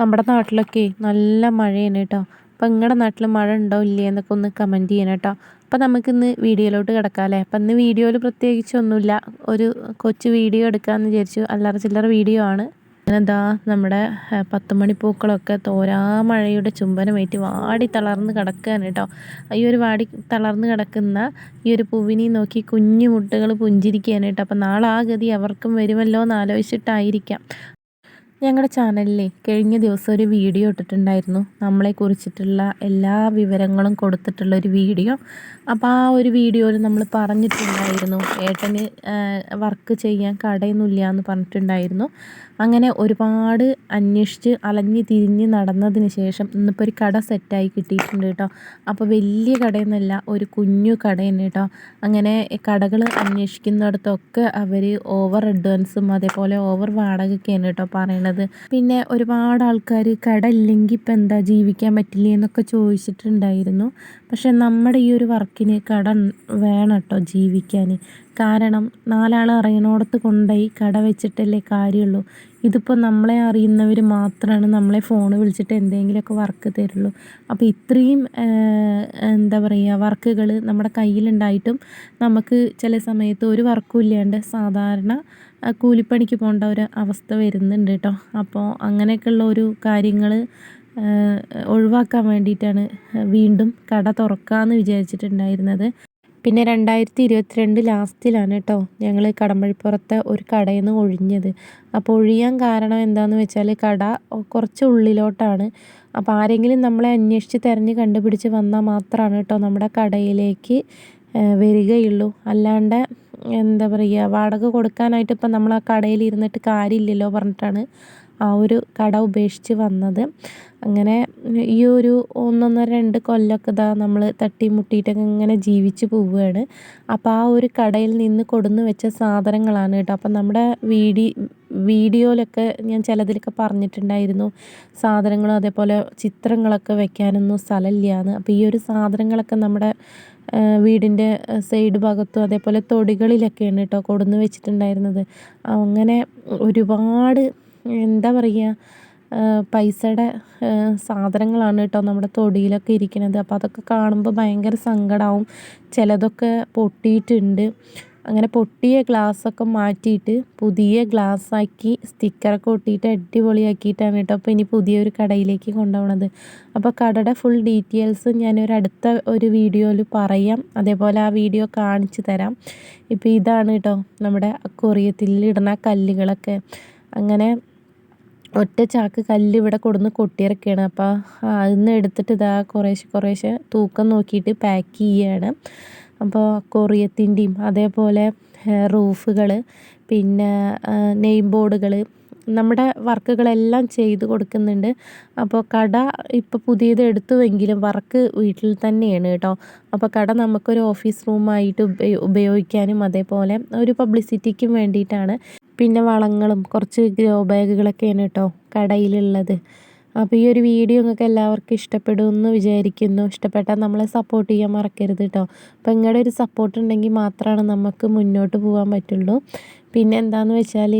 നമ്മുടെ നാട്ടിലൊക്കെ നല്ല മഴയാണ് കേട്ടോ. അപ്പം നിങ്ങളുടെ നാട്ടിൽ മഴ ഉണ്ടോ ഇല്ലേ എന്നൊക്കെ ഒന്ന് കമന്റ് ചെയ്യണം കേട്ടോ. അപ്പം നമുക്കിന്ന് വീഡിയോയിലോട്ട് കിടക്കാം അല്ലേ അപ്പം ഇന്ന് വീഡിയോയിൽ പ്രത്യേകിച്ചൊന്നുമില്ല ഒരു കൊച്ചു വീഡിയോ എടുക്കാമെന്ന് വിചാരിച്ചു. അല്ലറ ചില്ലറ വീഡിയോ ആണ്. അങ്ങനെന്താ നമ്മുടെ പത്ത് മണിപ്പൂക്കളൊക്കെ തോരാ മഴയുടെ ചുംബനമേറ്റ് വാടി തളർന്ന് കിടക്കുകയാണ് കേട്ടോ. ഈ ഒരു വാടി തളർന്ന് കിടക്കുന്ന ഈ ഒരു പൂവിനെ നോക്കി കുഞ്ഞു മുട്ടകൾ പുഞ്ചിരിക്കുകയാണ് കേട്ടോ. അപ്പം നാളെ ആ ഗതി അവർക്കും വരുമല്ലോ എന്ന് ആലോചിച്ചിട്ടായിരിക്കാം. ഞങ്ങളുടെ ചാനലിലെ കഴിഞ്ഞ ദിവസം ഒരു വീഡിയോ ഇട്ടിട്ടുണ്ടായിരുന്നു. നമ്മളെ കുറിച്ചിട്ടുള്ള എല്ലാ വിവരങ്ങളും കൊടുത്തിട്ടുള്ള ഒരു വീഡിയോ. അപ്പോൾ ആ ഒരു വീഡിയോയിൽ നമ്മൾ പറഞ്ഞിട്ടുണ്ടായിരുന്നു. ഏട്ടന് വർക്ക് ചെയ്യാൻ കടയൊന്നുമില്ല എന്ന് പറഞ്ഞിട്ടുണ്ടായിരുന്നു. അങ്ങനെ ഒരുപാട് അന്വേഷിച്ച് അലഞ്ഞ് തിരിഞ്ഞ് നടന്നതിന് ശേഷം ഇന്നിപ്പോൾ ഒരു കട സെറ്റായി കിട്ടിയിട്ടുണ്ട് കേട്ടോ. അപ്പോൾ വലിയ കടയൊന്നുമല്ല ഒരു കുഞ്ഞു കടയാണ് കേട്ടോ. അങ്ങനെ കടകൾ അന്വേഷിക്കുന്നിടത്തൊക്കെ അവർ ഓവർ അഡ്വാൻസും അതേപോലെ ഓവർ വാടകയൊക്കെയാണ് കേട്ടോ പറയണത് പിന്നെ ഒരുപാട് ആൾക്കാർ കട ഇല്ലെങ്കിൽ ഇപ്പം എന്താ ജീവിക്കാൻ പറ്റില്ലേ എന്നൊക്കെ ചോദിച്ചിട്ടുണ്ടായിരുന്നു. പക്ഷെ നമ്മുടെ ഈ ഒരു വർക്കിന് കട വേണം കേട്ടോ ജീവിക്കാൻ. കാരണം നാലാൾ അറിയണോടത്ത് കൊണ്ടുപോയി കട വെച്ചിട്ടല്ലേ കാര്യമുള്ളൂ. ഇതിപ്പോൾ നമ്മളെ അറിയുന്നവർ മാത്രമാണ് നമ്മളെ ഫോൺ വിളിച്ചിട്ട് എന്തെങ്കിലുമൊക്കെ വർക്ക് തരുള്ളൂ. അപ്പോൾ ഇത്രയും എന്താ പറയുക വർക്കുകൾ നമ്മുടെ കയ്യിലുണ്ടായിട്ടും നമുക്ക് ചില സമയത്ത് ഒരു വർക്കും ഇല്ലാണ്ട് സാധാരണ കൂലിപ്പണിക്ക് പോകേണ്ട ഒരു അവസ്ഥ വരുന്നുണ്ട് കേട്ടോ. അപ്പോൾ അങ്ങനെയൊക്കെയുള്ള ഒരു കാര്യങ്ങൾ ഒഴിവാക്കാൻ വേണ്ടിയിട്ടാണ് വീണ്ടും കട തുറക്കാമെന്ന് വിചാരിച്ചിട്ടുണ്ടായിരുന്നത്. പിന്നെ രണ്ടായിരത്തി ഇരുപത്തിരണ്ട് ലാസ്റ്റിലാണ് കേട്ടോ ഞങ്ങൾ കടമ്പഴിപ്പുറത്തെ ഒരു കടയിൽ നിന്ന് ഒഴിഞ്ഞത്. അപ്പോൾ ഒഴിയാൻ കാരണം എന്താണെന്ന് വെച്ചാൽ കട കുറച്ച് ഉള്ളിലോട്ടാണ്. അപ്പോൾ ആരെങ്കിലും നമ്മളെ അന്വേഷിച്ച് തിരഞ്ഞ് കണ്ടുപിടിച്ച് വന്നാൽ മാത്രമാണ് കേട്ടോ നമ്മുടെ കടയിലേക്ക് വരികയുള്ളൂ. അല്ലാണ്ട് എന്താ പറയുക വാടക കൊടുക്കാനായിട്ട് ഇപ്പം നമ്മൾ ആ കടയിൽ ഇരുന്നിട്ട് കാര്യമില്ലല്ലോ പറഞ്ഞിട്ടാണ്. ആ ഒരു കട ഉപേക്ഷിച്ച് വന്നത്. അങ്ങനെ ഈ ഒരു ഒന്നൊന്നര രണ്ട് കൊല്ലമൊക്കെ ഇതാ നമ്മൾ തട്ടി മുട്ടിയിട്ടൊക്കെ ഇങ്ങനെ ജീവിച്ച് പോവുകയാണ്. അപ്പോൾ ആ ഒരു കടയിൽ നിന്ന് കൊടുന്ന് വെച്ച സാധനങ്ങളാണ് കേട്ടോ. അപ്പം നമ്മുടെ വീടി വീഡിയോയിലൊക്കെ ഞാൻ ചിലതിലൊക്കെ പറഞ്ഞിട്ടുണ്ടായിരുന്നു. സാധനങ്ങളും അതേപോലെ ചിത്രങ്ങളൊക്കെ വെക്കാനൊന്നും സ്ഥലമില്ലയെന്ന് അപ്പോൾ ഈ ഒരു സാധനങ്ങളൊക്കെ നമ്മുടെ വീടിന്റെ സൈഡ് ഭാഗത്തും അതേപോലെ തൊടികളിലൊക്കെയാണ് കേട്ടോ കൊടുന്ന് വെച്ചിട്ടുണ്ടായിരുന്നത്. അങ്ങനെ ഒരുപാട് എന്താ പറയുക പൈസയുടെ സാധനങ്ങളാണ് കേട്ടോ നമ്മുടെ തൊടിയിലൊക്കെ ഇരിക്കുന്നത്. അപ്പോൾ അതൊക്കെ കാണുമ്പോൾ ഭയങ്കര സങ്കടമാവും ചിലതൊക്കെ പൊട്ടിയിട്ടുണ്ട്. അങ്ങനെ പൊട്ടിയ ഗ്ലാസ്സൊക്കെ മാറ്റിയിട്ട് പുതിയ ഗ്ലാസ്സാക്കി സ്റ്റിക്കറൊക്കെ ഒട്ടിയിട്ട് അടിപൊളിയാക്കിയിട്ടാണ് കേട്ടോ അപ്പോൾ ഇനി പുതിയൊരു കടയിലേക്ക് കൊണ്ടുപോകണത് അപ്പോൾ കടയുടെ ഫുൾ ഡീറ്റെയിൽസ് ഞാനൊരു അടുത്ത ഒരു വീഡിയോയിൽ പറയാം. അതേപോലെ ആ വീഡിയോ കാണിച്ചു തരാം. ഇപ്പോൾ ഇതാണ് കേട്ടോ നമ്മുടെ കൊറിയത്തിൽ ഇടുന്ന കല്ലുകളൊക്കെ. അങ്ങനെ ഒറ്റ ചാക്ക് കല്ല് ഇവിടെ കൊടുന്ന് കൊട്ടിയിറക്കുകയാണ്. അപ്പോൾ അതിന്ന് എടുത്തിട്ട് ഇതാ കുറേശ്ശെ കുറേശ്ശെ തൂക്കം നോക്കിയിട്ട് പാക്ക് ചെയ്യുകയാണ് അപ്പോൾ കൊറിയത്തിന്റെയും അതേപോലെ റൂഫുകൾ പിന്നെ നെയിം ബോർഡുകൾ നമ്മുടെ വർക്കുകളെല്ലാം ചെയ്ത് കൊടുക്കുന്നുണ്ട്. അപ്പോൾ കട ഇപ്പോൾ പുതിയത് എടുത്തുവെങ്കിലും വർക്ക് വീട്ടിൽ തന്നെയാണ് കേട്ടോ. അപ്പോൾ കട നമുക്കൊരു ഓഫീസ് റൂമായിട്ട് ഉപയോഗിക്കാനും അതേപോലെ ഒരു പബ്ലിസിറ്റിക്കും വേണ്ടിയിട്ടാണ്. പിന്നെ വളങ്ങളും കുറച്ച് ഗ്രോ ബാഗുകളൊക്കെയാണ് കേട്ടോ കടയിലുള്ളത്. അപ്പോൾ ഈ ഒരു വീഡിയോ നിങ്ങൾക്ക് എല്ലാവർക്കും ഇഷ്ടപ്പെടുമെന്ന് വിചാരിക്കുന്നു. ഇഷ്ടപ്പെട്ടാൽ നമ്മളെ സപ്പോർട്ട് ചെയ്യാൻ മറക്കരുത് കേട്ടോ. അപ്പോൾ നിങ്ങളുടെ ഒരു സപ്പോർട്ട് ഉണ്ടെങ്കിൽ മാത്രമാണ് നമുക്ക് മുന്നോട്ട് പോകാൻ പറ്റുള്ളൂ. പിന്നെ എന്താണെന്ന് വെച്ചാൽ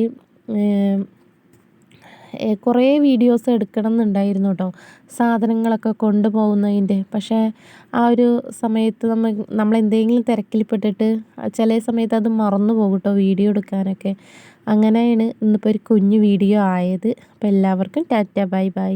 കുറേ വീഡിയോസ് എടുക്കണം എന്നുണ്ടായിരുന്നു കേട്ടോ സാധനങ്ങളൊക്കെ കൊണ്ടുപോകുന്നതിന്റെ. പക്ഷേ ആ ഒരു സമയത്ത് നമ്മൾ നമ്മൾ എന്തെങ്കിലും തിരക്കിൽപ്പെട്ടിട്ട് ചില സമയത്ത് അത് മറന്നു പോകും കേട്ടോ വീഡിയോ എടുക്കാനൊക്കെ. അങ്ങനെയാണ് ഇന്നിപ്പോൾ ഒരു കുഞ്ഞു വീഡിയോ ആയത്. അപ്പോൾ എല്ലാവർക്കും ടാറ്റ ബൈ ബൈ.